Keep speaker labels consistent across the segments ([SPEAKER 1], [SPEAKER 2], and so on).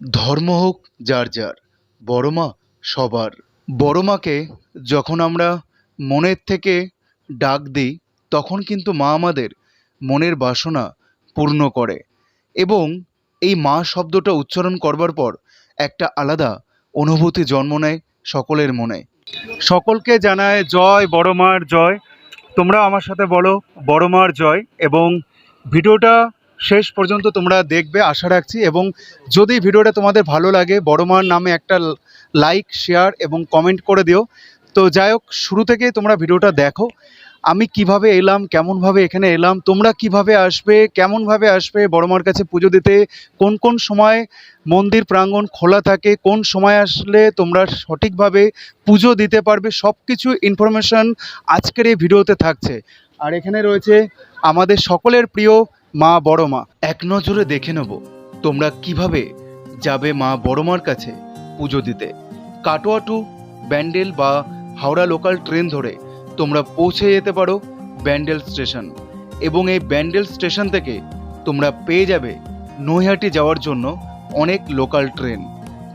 [SPEAKER 1] ধর্ম হোক, যার যার। বড় মা সবার। বড় মাকে যখন আমরা মনের থেকে ডাক দিই, তখন কিন্তু মা আমাদের মনের বাসনা পূর্ণ করে এবং এই মা শব্দটা উচ্চারণ করবার পর একটা আলাদা অনুভূতি জন্ম নেয় সকলের মনে। সকলকে জানায়, জয় বড় মার জয়। তোমরা আমার সাথে বলো বড় মার জয়। এবং ভিডিওটা শেষ পর্যন্ত তোমরা দেখবে, আশা রাখছি। এবং যদি ভিডিওটা তোমাদের ভালো লাগে, বড় মার নামে একটা লাইক শেয়ার এবং কমেন্ট করে দিও। তো যাই হোক, শুরু থেকে তোমরা ভিডিওটা দেখো। আমি কীভাবে এলাম, কেমনভাবে এখানে এলাম, তোমরা কীভাবে আসবে, কেমনভাবে আসবে, বড় মার কাছে পুজো দিতে, কোন কোন সময় মন্দির প্রাঙ্গণ খোলা থাকে, কোন সময় আসলে তোমরা সঠিকভাবে পুজো দিতে পারবে সব কিছু ইনফরমেশন আজকের এই ভিডিওতে থাকছে। আর এখানে রয়েছে আমাদের সকলের প্রিয় মা বড় মা, এক নজরে দেখে নেব। তোমরা কীভাবে যাবে মা বড় মার কাছে পুজো দিতে? কাটোয়া টু ব্যান্ডেল বা হাওড়া লোকাল ট্রেন ধরে তোমরা পৌঁছে যেতে পারো ব্যান্ডেল স্টেশন। এবং এই ব্যান্ডেল স্টেশন থেকে তোমরা পেয়ে যাবে নৈহাটি যাওয়ার জন্য অনেক লোকাল ট্রেন।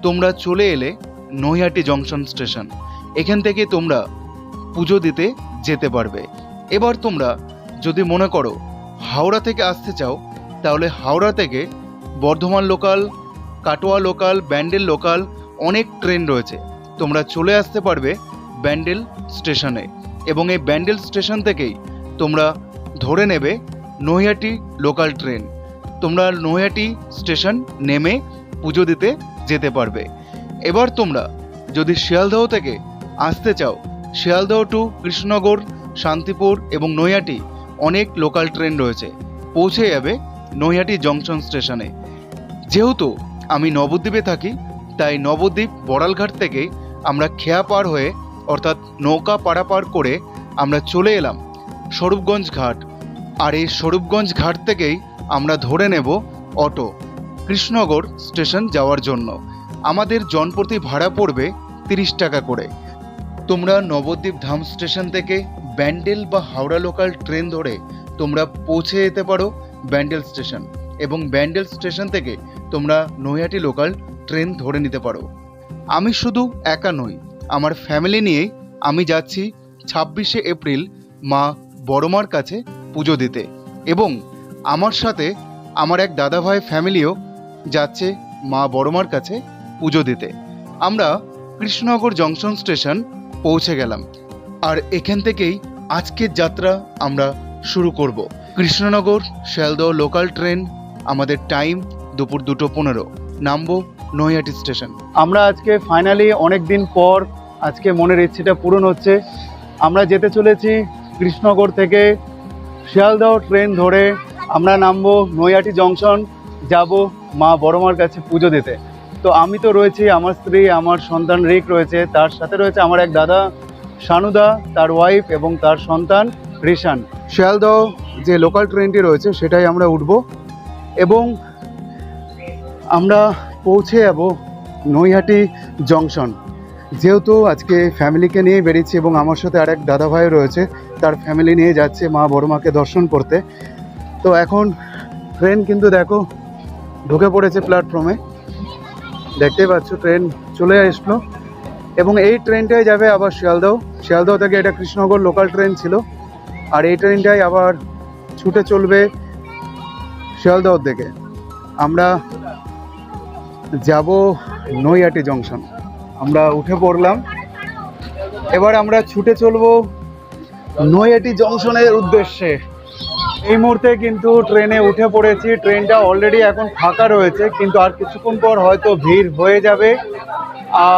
[SPEAKER 1] তোমরা চলে এলে নৈহাটি জংশন স্টেশন। এখান থেকে তোমরা পুজো দিতে যেতে পারবে। এবার তোমরা যদি মনে করো হাওড়া থেকে আসতে চাও, তাহলে হাওড়া থেকে Bardhaman local Katwa local Bandel local অনেক ট্রেন রয়েছে। তোমরা চলে আসতে পারবে ব্যান্ডেল স্টেশনে এবং এই ব্যান্ডেল স্টেশন থেকেই তোমরা ধরে নেবে নৈহাটি লোকাল ট্রেন তোমরা নৈহাটি স্টেশন নেমে পুজো দিতে যেতে পারবে। এবার তোমরা যদি শিয়ালদহ থেকে আসতে চাও, শিয়ালদহ টু কৃষ্ণনগর, শান্তিপুর এবং নৈহাটি অনেক লোকাল ট্রেন রয়েছে। পৌঁছে যাবে নৈহাটি জংশন স্টেশনে। যেহেতু আমি নবদ্বীপে থাকি, তাই নবদ্বীপ বড়ালঘাট থেকে আমরা খেয়া পার হয়ে, অর্থাৎ নৌকা পারাপার করে আমরা চলে এলাম স্বরূপগঞ্জ ঘাট। আর এই স্বরূপগঞ্জ ঘাট থেকেই আমরা ধরে নেব অটো, কৃষ্ণনগর স্টেশন যাওয়ার জন্য। আমাদের জনপ্রতি ভাড়া পড়বে তিরিশ টাকা করে। তোমরা নবদ্বীপ ধাম স্টেশন থেকে ব্যান্ডেল বা হাওড়া লোকাল ট্রেন ধরে তোমরা পৌঁছে যেতে পারো ব্যান্ডেল স্টেশন এবং ব্যান্ডেল স্টেশন থেকে তোমরা নৈহাটি লোকাল ট্রেন ধরে নিতে পারো। আমি শুধু একা নই, আমার ফ্যামিলি নিয়েই আমি যাচ্ছি ছাব্বিশে এপ্রিল মা বড়মার কাছে পুজো দিতে এবং আমার সাথে আমার এক দাদাভাই ফ্যামিলিও যাচ্ছে মা বড়মার কাছে পুজো দিতে। আমরা কৃষ্ণনগর জংশন স্টেশন পৌঁছে গেলাম। আর এখান থেকেই আজকের যাত্রা আমরা শুরু করব। কৃষ্ণনগর, শিয়ালদহ লোকাল ট্রেন, আমাদের টাইম দুপুর দুটো পনেরো। নামবো নৈহাটি স্টেশন। আমরা আজকে ফাইনালি অনেক দিন পর আজকে মনের ইচ্ছেটা পূরণ হচ্ছে। আমরা যেতে চলেছি কৃষ্ণনগর থেকে শিয়ালদহ ট্রেন ধরে আমরা নামবো নৈহাটি জংশন, যাব মা বড়মার কাছে পুজো দিতে। তো আমি তো রয়েছি, আমার স্ত্রী, আমার সন্তান রিক রয়েছে, তার সাথে রয়েছে আমার এক দাদা। শানুদা তার ওয়াইফ এবং তার সন্তান রিশান। শিয়ালদহ যে লোকাল ট্রেনটি রয়েছে, সেটাই আমরা উঠব এবং আমরা পৌঁছে যাব নৈহাটি জংশন যেহেতু আজকে ফ্যামিলিকে নিয়ে বেরিয়েছি এবং আমার সাথে আরেক দাদা ভাই রয়েছে, তার ফ্যামিলি নিয়ে যাচ্ছে মা বড় মাকে দর্শন করতে। তো এখন ট্রেন কিন্তু দেখো, ঢুকে পড়েছে প্ল্যাটফর্মে দেখতেই পাচ্ছ ট্রেন চলে আসলো। এবং এই ট্রেনটাই যাবে আবার শিয়ালদহ। শিয়ালদহ থেকে এটা কৃষ্ণনগর লোকাল ট্রেন ছিল। আর এই ট্রেনটাই আবার ছুটে চলবে শিয়ালদহর থেকে আমরা যাব নৈহাটি জংশন আমরা উঠে পড়লাম। এবার আমরা ছুটে চলবো নৈহাটি জংশনের উদ্দেশ্যে। এই মুহূর্তে কিন্তু ট্রেনে উঠে পড়েছি। ট্রেনটা অলরেডি এখন ফাঁকা রয়েছে, কিন্তু আর কিছুক্ষণ পর হয়তো ভিড় হয়ে যাবে।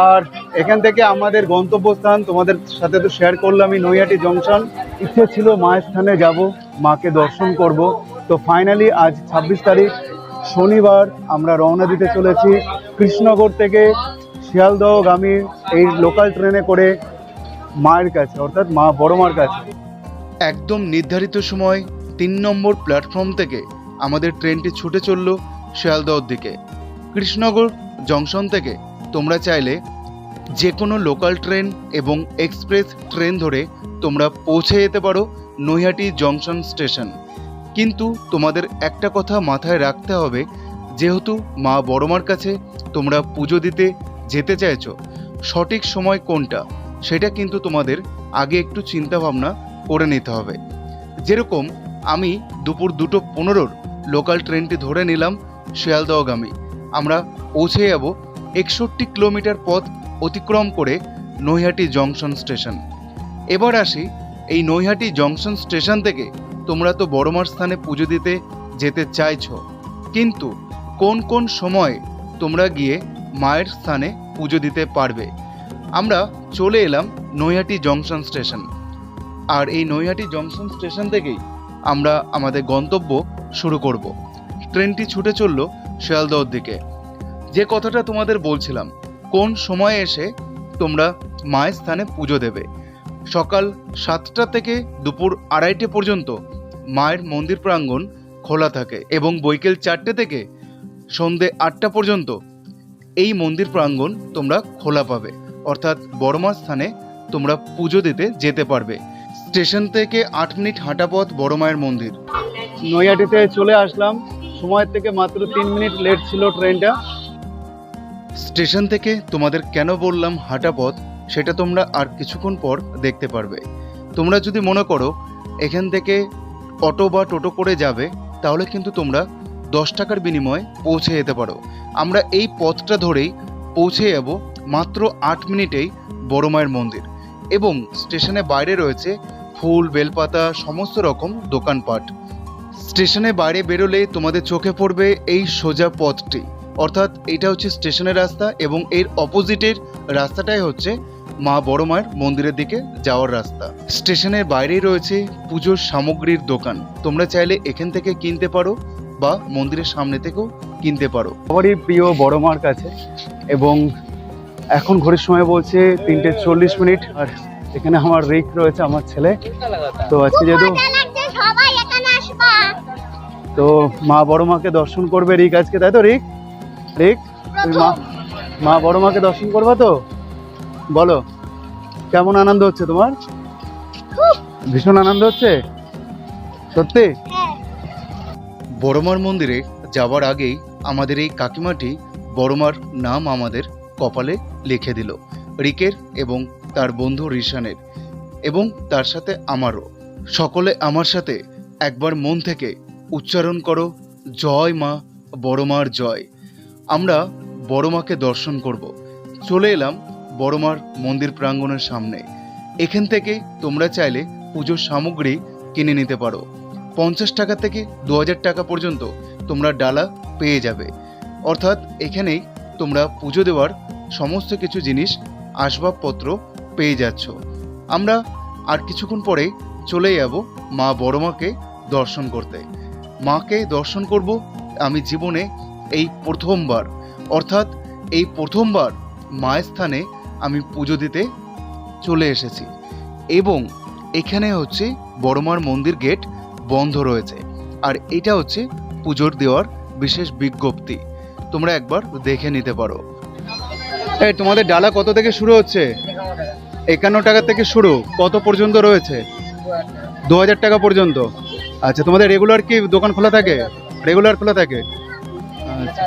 [SPEAKER 1] আর এখান থেকে আমাদের গন্তব্যস্থান, তোমাদের সাথে তো শেয়ার করলামই, নৈহাটি জংশন ইচ্ছে ছিল মায়ের স্থানে যাব, মাকে দর্শন করব। তো ফাইনালি আজ ছাব্বিশ তারিখ, শনিবার আমরা রওনা দিতে চলেছি কৃষ্ণনগর থেকে শিয়ালদহগামী এই লোকাল ট্রেনে করে মায়ের কাছে, অর্থাৎ মা বড় মার কাছে। একদম নির্ধারিত সময় তিন নম্বর প্ল্যাটফর্ম থেকে আমাদের ট্রেনটি ছুটে চলল শিয়ালদহর দিকে। কৃষ্ণনগর জংশন থেকে তোমরা চাইলে যে কোনো লোকাল ট্রেন এবং এক্সপ্রেস ট্রেন ধরে তোমরা পৌঁছে যেতে পারো নৈহাটি জংশন স্টেশন কিন্তু তোমাদের একটা কথা মাথায় রাখতে হবে, যেহেতু মা বড়মার কাছে তোমরা পুজো দিতে যেতে চাইছো, সঠিক সময় কোনটা সেটা কিন্তু তোমাদের আগে একটু চিন্তাভাবনা করে নিতে হবে। যেরকম আমি দুপুর দুটো পনেরোর লোকাল ট্রেনটি ধরে নিলাম শিয়ালদহগামী। আমরা পৌঁছে যাব একষট্টি কিলোমিটার পথ অতিক্রম করে নৈহাটি জংশন স্টেশন। এবার আসি এই নৈহাটি জংশন স্টেশন থেকে তোমরা তো বড়মার স্থানে পুজো দিতে যেতে চাইছো। কিন্তু কোন কোন সময় তোমরা গিয়ে মায়ের স্থানে পুজো দিতে পারবে? আমরা চলে এলাম নৈহাটি জংশন স্টেশন। আর এই নৈহাটি জংশন স্টেশন থেকেই আমরা আমাদের গন্তব্য শুরু করব। ট্রেনটি ছুটে চলল শিয়ালদহর দিকে। যে কথাটা তোমাদের বলছিলাম, কোন সময়ে এসে তোমরা মায়ের স্থানে পুজো দেবে? সকাল সাতটা থেকে দুপুর আড়াইটে পর্যন্ত মায়ের মন্দির প্রাঙ্গণ খোলা থাকে এবং বৈকাল চারটে থেকে সন্ধে আটটা পর্যন্ত এই মন্দির প্রাঙ্গণ তোমরা খোলা পাবে। অর্থাৎ বড়মা স্থানে তোমরা পুজো দিতে যেতে পারবে। স্টেশন থেকে আট মিনিট হাঁটা পথ বড় মায়ের মন্দির।
[SPEAKER 2] নৈহাটিতে চলে আসলাম। সময়ের থেকে মাত্র তিন মিনিট লেট ছিল ট্রেনটা।
[SPEAKER 1] স্টেশন থেকে তোমাদের কেন বললাম হাঁটা পথ সেটা তোমরা আর কিছুক্ষণ পর দেখতে পারবে। তোমরা যদি মনে করো এখান থেকে অটো বা টোটো করে যাবে তাহলে কিন্তু তোমরা দশ টাকার বিনিময়ে পৌঁছে যেতে পারো। আমরা এই পথটা ধরেই পৌঁছে যাব মাত্র আট মিনিটেই বড় মায়ের মন্দির। এবং স্টেশনে বাইরে রয়েছে ফুল, বেলপাতা, সমস্ত রকম দোকানপাট। স্টেশনের বাইরে বেরোলে তোমাদের চোখে পড়বে এই সোজা পথটি। অর্থাৎ এটা হচ্ছে স্টেশনের রাস্তা এবং এর অপোজিটের রাস্তাটাই হচ্ছে মা বড় মায়ের মন্দিরের দিকে যাওয়ার রাস্তা। স্টেশনের বাইরেই রয়েছে পুজোর সামগ্রীর দোকান। তোমরা চাইলে এখান থেকে কিনতে পারো বা মন্দিরের সামনে থেকেও কিনতে পারো।
[SPEAKER 2] সবারই প্রিয় বড় মার কাছে এবং এখন ঘড়ির সময় বলছে তিনটে চল্লিশ মিনিট আর এখানে আমার রিক রয়েছে আমার ছেলে। তো আজকে যেহেতু
[SPEAKER 3] মজা লাগছে সবাই এখানে আসবা।
[SPEAKER 2] তো মা বড় মাকে দর্শন করবে রিক আজকে তাই তো রিক? রিক তুমি মা মা বড় মাকে দর্শন করবা তো? বলো কেমন আনন্দ হচ্ছে তোমার? ভীষণ আনন্দ হচ্ছে? সত্যি?
[SPEAKER 3] হ্যাঁ।
[SPEAKER 1] বড়মার মন্দিরে যাওয়ার আগেই আমাদের এই কাকিমাটি বড়মার নাম আমাদের কপালে লিখে দিল। রিকের এবং তার বন্ধু রিশানের এবং তার সাথে আমারও। সকলে আমার সাথে একবার মন থেকে উচ্চারণ করো, জয় মা বড়মার জয়। আমরা বড়মাকে দর্শন করব। চলে এলাম বড়মার মন্দির প্রাঙ্গণের সামনে। এখান থেকে তোমরা চাইলে পুজোর সামগ্রী কিনে নিতে পারো। পঞ্চাশ টাকা থেকে দু হাজার টাকা পর্যন্ত তোমরা ডালা পেয়ে যাবে। অর্থাৎ এখানেই তোমরা পুজো দেওয়ার সমস্ত কিছু জিনিস, আসবাবপত্র পেয়ে যাচ্ছ। আমরা আর কিছুক্ষণ পরে চলে যাব মা বড় মাকে দর্শন করতে। মাকে দর্শন করব আমি জীবনে এই প্রথমবার। অর্থাৎ এই প্রথমবার মায়ের স্থানে আমি পুজো দিতে চলে এসেছি। এবং এখানে হচ্ছে বড়মার মন্দির গেট বন্ধ রয়েছে। আর এটা হচ্ছে পুজোর দেওয়ার বিশেষ বিজ্ঞপ্তি। তোমরা একবার দেখে নিতে পারো।
[SPEAKER 2] এই তোমাদের ডালা কত থেকে শুরু হচ্ছে? একান্ন টাকা থেকে শুরু। কত পর্যন্ত রয়েছে? দু হাজার টাকা পর্যন্ত। আচ্ছা তোমাদের রেগুলার কি দোকান খোলা থাকে? রেগুলার খোলা থাকে? আচ্ছা।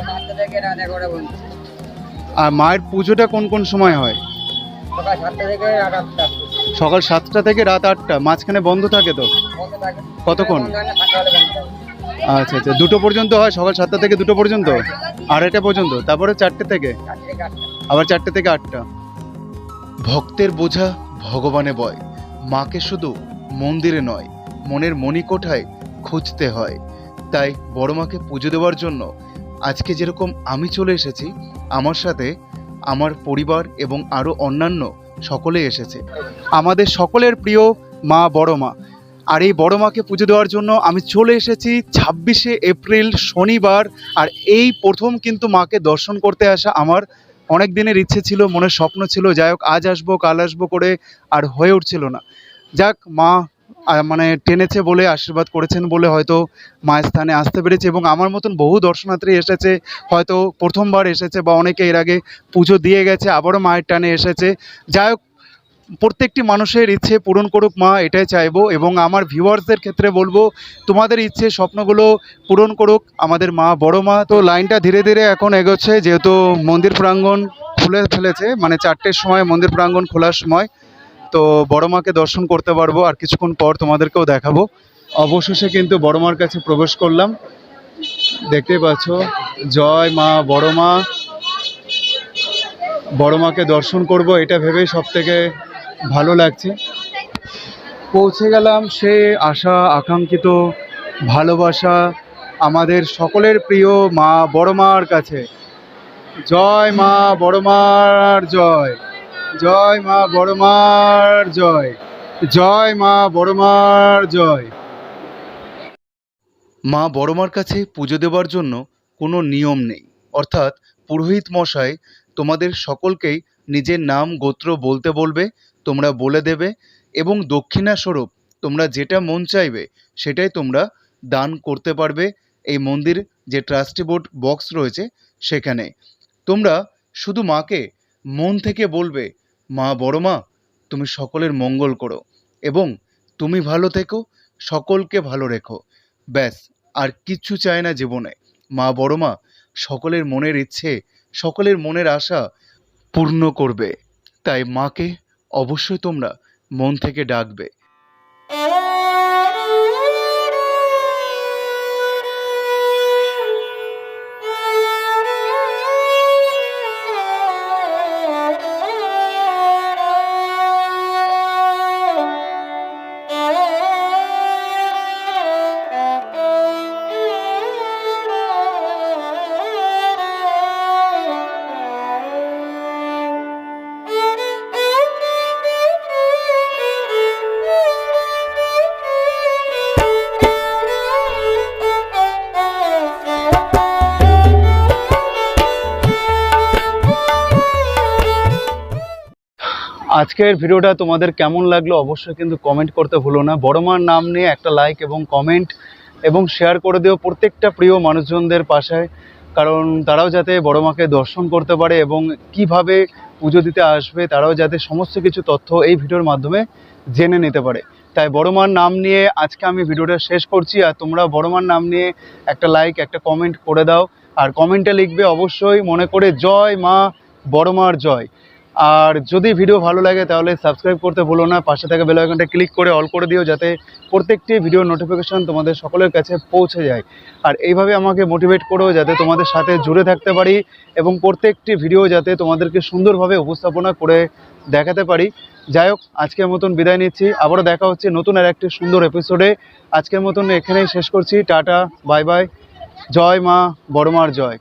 [SPEAKER 2] আর মায়ের পুজোটা কোন কোন সময় হয়? সকাল সাতটা থেকে রাত আটটা। মাঝখানে বন্ধ থাকে তো? কতক্ষণ? আচ্ছা আচ্ছা। দুটো পর্যন্ত হয়? সকাল সাতটা থেকে দুটো পর্যন্ত? আড়াইটা পর্যন্ত? তারপরে চারটে থেকে? আবার চারটে থেকে আটটা।
[SPEAKER 1] ভক্তের বোঝা ভগবানে বয়। মাকে শুধু মন্দিরে নয়, মনের মণিকোঠায় খুঁজতে হয়। তাই বড় মাকে পুজো দেওয়ার জন্য আজকে যেরকম আমি চলে এসেছি, আমার সাথে আমার পরিবার এবং আরও অন্যান্য সকলে এসেছে।
[SPEAKER 2] আমাদের সকলের প্রিয় মা বড় মা। আর এই বড় মাকে পুজো দেওয়ার জন্য আমি চলে এসেছি ছাব্বিশে এপ্রিল শনিবার, আর এই প্রথম কিন্তু মাকে দর্শন করতে আসা আমার অনেক দিনের ইচ্ছে ছিল, মনের স্বপ্ন ছিল, যাই হোক আজ আসব, কাল আসব করে আর হয়ে উঠছিল না। যাক, মা মানে টেনেছে বলে, আশীর্বাদ করেছেন বলে হয়তো মায়ের স্থানে আসতে পেরেছে এবং আমার মতন বহু দর্শনার্থী এসেছে, হয়তো প্রথমবার এসেছে বা অনেকে এর আগে পুজো দিয়ে গেছে, আবারও মায়ের টানে এসেছে। যাই হোক
[SPEAKER 1] প্রত্যেকটি মানুষের ইচ্ছে পূরণ করুক মা, এটাই চাইব এবং আমার ভিউয়ার্সদের ক্ষেত্রে বলব, তোমাদের ইচ্ছে, স্বপ্নগুলো পূরণ করুক। আমাদের মা বড় মা, তো লাইনটা ধীরে ধীরে এখন এগোচ্ছে, যেহেতু মন্দির প্রাঙ্গণ খুলে ফেলেছে মানে চারটের সময় মন্দির প্রাঙ্গণ খোলার সময়, তো বড় মাকে দর্শন করতে পারব আর কিছুক্ষণ পর তোমাদেরকেও দেখাবো। অবশেষে কিন্তু বড় মার কাছে প্রবেশ করলাম। দেখতেই পাচ্ছ, জয় মা, বড় মা। বড় মাকে দর্শন করব, এটা ভেবেই সব থেকে ভালো লাগছে। পৌঁছে গেলাম সে আশা, আকাঙ্ক্ষিত, ভালোবাসা আমাদের সকলের প্রিয় মা বড় মার কাছে। জয় মা বড় মার জয়। জয় মা বড় মার জয়। জয় মা বড় মার জয়।
[SPEAKER 4] মা বড়মার কাছে পুজো দেওয়ার জন্য কোনো নিয়ম নেই। অর্থাৎ পুরোহিত মশাই তোমাদের সকলকেই নিজের নাম গোত্র বলতে বলবে তোমরা বলে দেবে এবং দক্ষিণা স্বরূপ তোমরা যেটা মন চাইবে সেটাই তোমরা দান করতে পারবে এই মন্দির যে ট্রাস্টি বোর্ড বক্স রয়েছে সেখানে। তোমরা শুধু মাকে মন থেকে বলবে, মা, বড় মা, তুমি সকলের মঙ্গল করো এবং তুমি ভালো থেকো, সকলকে ভালো রেখো। ব্যাস, আর কিচ্ছু চায় না জীবনে। মা, বড় মা, সকলের মনের ইচ্ছে, সকলের মনের আশা পূর্ণ করবে। তাই মাকে অবশ্যই তোমরা মন থেকে ডাকবে।
[SPEAKER 1] আজকের ভিডিওটা তোমাদের কেমন লাগল অবশ্যই কিন্তু কমেন্ট করতে ভুলো না। বড় মার নাম নিয়ে একটা লাইক এবং কমেন্ট এবং শেয়ার করে দিও প্রত্যেকটা প্রিয় মানুষজনদের পাশে, কারণ তারাও যাতে বড় মাকে দর্শন করতে পারে এবং কীভাবে পুজো দিতে আসবে, তারাও যাতে সমস্ত কিছু তথ্য এই ভিডিওর মাধ্যমে জেনে নিতে পারে। তাই বড় মার নাম নিয়ে আজকে আমি ভিডিওটা শেষ করছি, আর তোমরা বড় মার নাম নিয়ে একটা লাইক একটা কমেন্ট করে দাও। আর কমেন্টে লিখবে অবশ্যই মনে করে, জয় মা বড় মার জয়। আর যদি ভিডিও ভালো লাগে তাহলে সাবস্ক্রাইব করতে ভুলো না, পাশে থাকা বেল আইকনটা ক্লিক করে অল করে দিও যাতে প্রত্যেকটি ভিডিও নোটিফিকেশন তোমাদের সকলের কাছে পৌঁছে যায়। আর এইভাবে আমাকে মোটিভেট করো যাতে তোমাদের সাথে জুড়ে থাকতে পারি এবং প্রত্যেকটি ভিডিও যাতে তোমাদেরকে সুন্দরভাবে উপস্থাপনা করে দেখাতে পারি। যাই হোক, আজকের মতন বিদায় নিচ্ছি। আবারও দেখা হচ্ছে নতুন আর একটি সুন্দর এপিসোডে আজকের মতন এখানেই শেষ করছি। টাটা বাই বাই জয় মা বড়মার জয়।